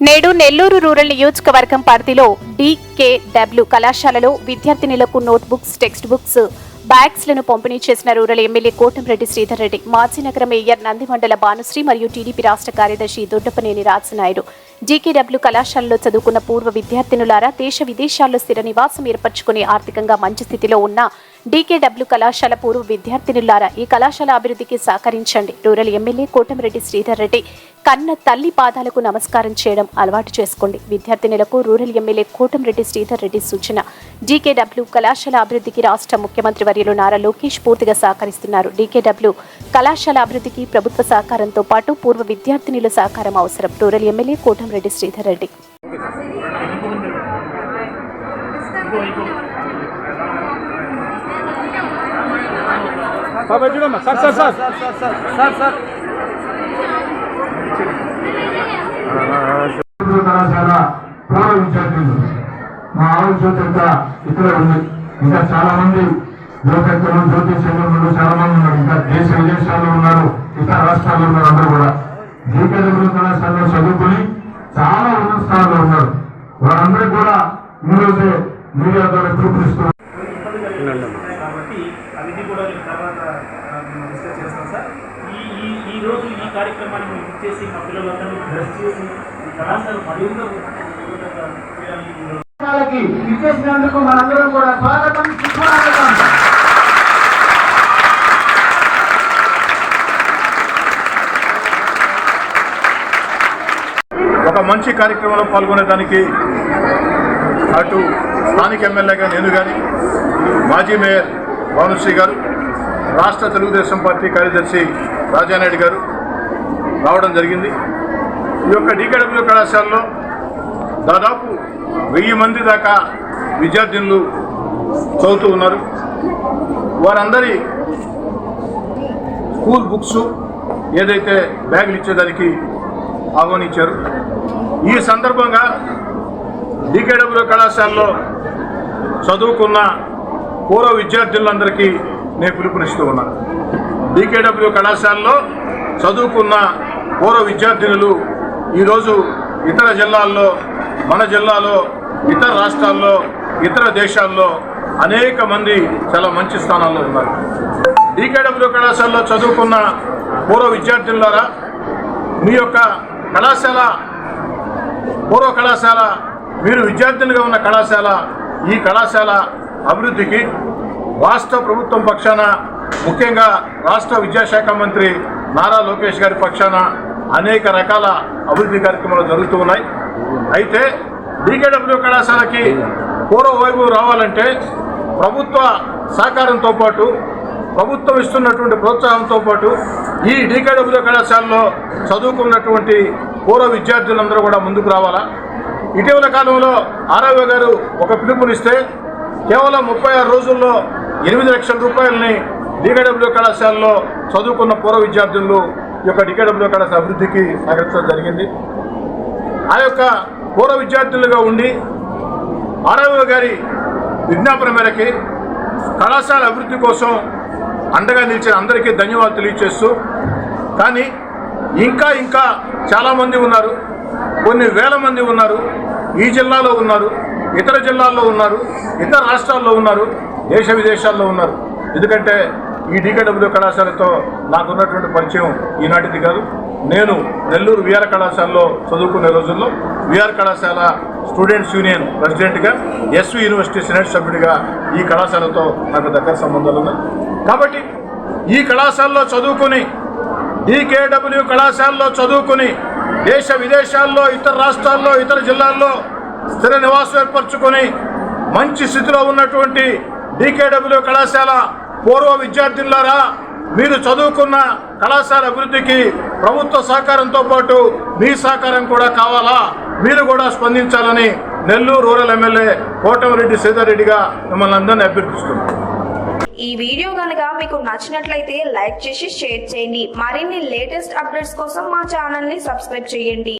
నేడు నెల్లూరు రూరల్ నియోజకవర్గం పరిధిలో డీకేడబ్ల్యూ కళాశాలలో విద్యార్థినులకు నోట్బుక్స్ టెక్స్ట్ బుక్స్ బ్యాగ్స్లను పంపిణీ చేసిన రూరల్ ఎమ్మెల్యే కోటంరెడ్డి శ్రీధర్ రెడ్డి మాజీనగర మేయర్ నందిమండల భానుశ్రీ మరియు టీడీపీ రాష్ట్ర కార్యదర్శి దొడ్డపనేని రాజనాయుడు. డీకేడబ్ల్యూ కళాశాలలో చదువుకున్న పూర్వ విద్యార్థినులారా దేశ విదేశాల్లో స్థిర నివాసం ఏర్పరచుకుని ఆర్థికంగా మంచి స్థితిలో ఉన్న డీకేడబ్ల్యూ కళాశాల పూర్వ విద్యార్థినులారా ఈ కళాశాల అభివృద్ధికి సహకరించండి. రూరల్ ఎమ్మెల్యే కోటంరెడ్డి శ్రీధర్ రెడ్డి కన్న తల్లి పాదాలకు నమస్కారం చేయడం అలవాటు చేసుకోండి. విద్యార్థినులకు రూరల్ ఎమ్మెల్యే కోటంరెడ్డి శ్రీధర్ రెడ్డి సూచన. డీకేడబ్ల్యూ కళాశాల అభివృద్ధికి రాష్ట్ర ముఖ్యమంత్రి వర్యులు నారా లోకేష్ పూర్తిగా సహకరిస్తున్నారు. డీకేడబ్ల్యూ కళాశాల అభివృద్ధికి ప్రభుత్వ సహకారంతో పాటు పూర్వ విద్యార్థినుల సహకారం అవసరం. Rural MLA Kotamreddy Sridhar Reddy. Sir sir sir sir. Sir sir. కళాశాల పూర్వ విద్యార్థులు మా ఆవిడ జ్యోతి ఇక్కడ ఉంది ఇంకా చాలా మంది యువకర్తలు జ్యోతి చంద్రులు చాలా మంది ఉన్నారు. ఇంకా దేశ విదేశాల్లో ఉన్నారు ఇతర రాష్ట్రాల్లో ఉన్నారు అందరూ కూడా జీకేడబ్ల్యూ కళాశాలలో చదువుకుని చాలా ఉన్నత స్థానంలో ఉన్నారు వారందరికీ కూడా ఈరోజే మీడియా ద్వారా పిలుపునిస్తున్నారు కాబట్టి అవిధి కూడా నేను తర్వాత డిస్కస్ చేస్తాం సార్. ఈ ఈ ఈ రోజు ఈ కార్యక్రమాన్ని మేము ఇచ్చేసి మా పిల్లలందరినీ బ్లెస్ చేసి ఈ కళాశాల మరింత ఇచ్చేసినందుకు మనందరం కూడా స్వాగతం సుస్వాగతం. ఒక మంచి కార్యక్రమంలో పాల్గొనేదానికి అటు స్థానిక ఎమ్మెల్యేగా నేను కానీ మాజీ మేయర్ భానుశ్రీ గారు రాష్ట్ర తెలుగుదేశం పార్టీ కార్యదర్శి రాజానాయుడు గారు రావడం జరిగింది. ఈ యొక్క డికేడబ్ల్యూ కళాశాలలో దాదాపు వెయ్యి మంది దాకా విద్యార్థినులు చదువుతూ ఉన్నారు. వారందరి స్కూల్ బుక్స్ ఏదైతే బ్యాగులు ఇచ్చేదానికి ఆహ్వానించారు. ఈ సందర్భంగా డికేడబ్ల్యూ కళాశాలలో చదువుకున్న పూర్వ విద్యార్థులందరికీ నేను పిలుపునిస్తూ ఉన్నాను డికేడబ్ల్యూ కళాశాలలో చదువుకున్న పూర్వ విద్యార్థినులు ఈరోజు ఇతర జిల్లాల్లో మన జిల్లాలో ఇతర రాష్ట్రాల్లో ఇతర దేశాల్లో అనేక మంది చాలా మంచి స్థానాల్లో ఉన్నారు. డీకేడబ్ల్యూ కళాశాలలో చదువుకున్న పూర్వ విద్యార్థులారా మీ యొక్క కళాశాల పూర్వ కళాశాల మీరు విద్యార్థులుగా ఉన్న కళాశాల ఈ కళాశాల అభివృద్ధికి రాష్ట్ర ప్రభుత్వం పక్షాన ముఖ్యంగా రాష్ట్ర విద్యాశాఖ మంత్రి నారా లోకేష్ గారి పక్షాన అనేక రకాల అభివృద్ధి కార్యక్రమాలు జరుగుతూ ఉన్నాయి. అయితే డికేడబ్ల్యూ కళాశాలకి పూర్వ వైభవం రావాలంటే ప్రభుత్వ సహకారంతో పాటు ప్రభుత్వం ఇస్తున్నటువంటి ప్రోత్సాహంతో పాటు ఈ డీకేడబ్ల్యూ కళాశాలలో చదువుకున్నటువంటి పూర్వ విద్యార్థులందరూ కూడా ముందుకు రావాలా? ఇటీవల కాలంలో ఆరవ గారు ఒక పిలుపునిస్తే కేవలం ముప్పై ఆరు రోజుల్లో ఎనిమిది లక్షల రూపాయలని డికేడబ్ల్యూ కళాశాలలో చదువుకున్న పూర్వ విద్యార్థులు ఈ యొక్క డికేడబ్ల్యూ కళాశాల అభివృద్ధికి సహకరించడం జరిగింది. ఆ యొక్క పూర్వ విద్యార్థులుగా ఉండి ఆరవ గారి విజ్ఞాపన మేరకి కళాశాల అభివృద్ధి కోసం అండగా నిలిచిన అందరికీ ధన్యవాదాలు తెలియచేస్తూ కానీ ఇంకా ఇంకా చాలామంది ఉన్నారు కొన్ని వేల మంది ఉన్నారు ఈ జిల్లాలో ఉన్నారు. ఇతర జిల్లాల్లో ఉన్నారు ఇతర రాష్ట్రాల్లో ఉన్నారు దేశ విదేశాల్లో ఉన్నారు. ఎందుకంటే ఈ డీకేడబ్ల్యూ కళాశాలతో నాకున్నటువంటి పరిచయం ఈనాటిది కాదు. నేను నెల్లూరు విఆర్ కళాశాలలో చదువుకునే రోజుల్లో విఆర్ కళాశాల స్టూడెంట్స్ యూనియన్ ప్రెసిడెంట్గా ఎస్వి యూనివర్సిటీ సెనేట్ సభ్యుడిగా ఈ కళాశాలతో నాకు దగ్గర సంబంధాలు ఉన్నాయి. కాబట్టి ఈ కళాశాలలో చదువుకుని డీకేడబ్ల్యూ కళాశాలలో చదువుకుని దేశ విదేశాల్లో ఇతర రాష్ట్రాల్లో ఇతర జిల్లాల్లో స్థిర నివాసం ఏర్పరచుకొని మంచి స్థితిలో ఉన్నటువంటి డీకేడబ్ల్యూ కళాశాల పూర్వ విద్యార్థులారా మీరు చదువుకున్న కళాశాల అభివృద్ధికి ప్రభుత్వ సహకారంతో పాటు మీ సహకారం కూడా కావాలా? మీరు కూడా స్పందించాలని నెల్లూరు రూరల్ ఎమ్మెల్యే కోటమిరెడ్డి సీతారెడ్డిగా మిమ్మల్ని అందరినీ అభ్యర్థిస్తున్నాను ఈ వీడియో కనుక మీకు నచ్చినట్లయితే లైక్ చేసి షేర్ చేయండి. మరిన్ని లేటెస్ట్ అప్డేట్స్ కోసం మా ఛానల్ని సబ్స్క్రైబ్ చేయండి.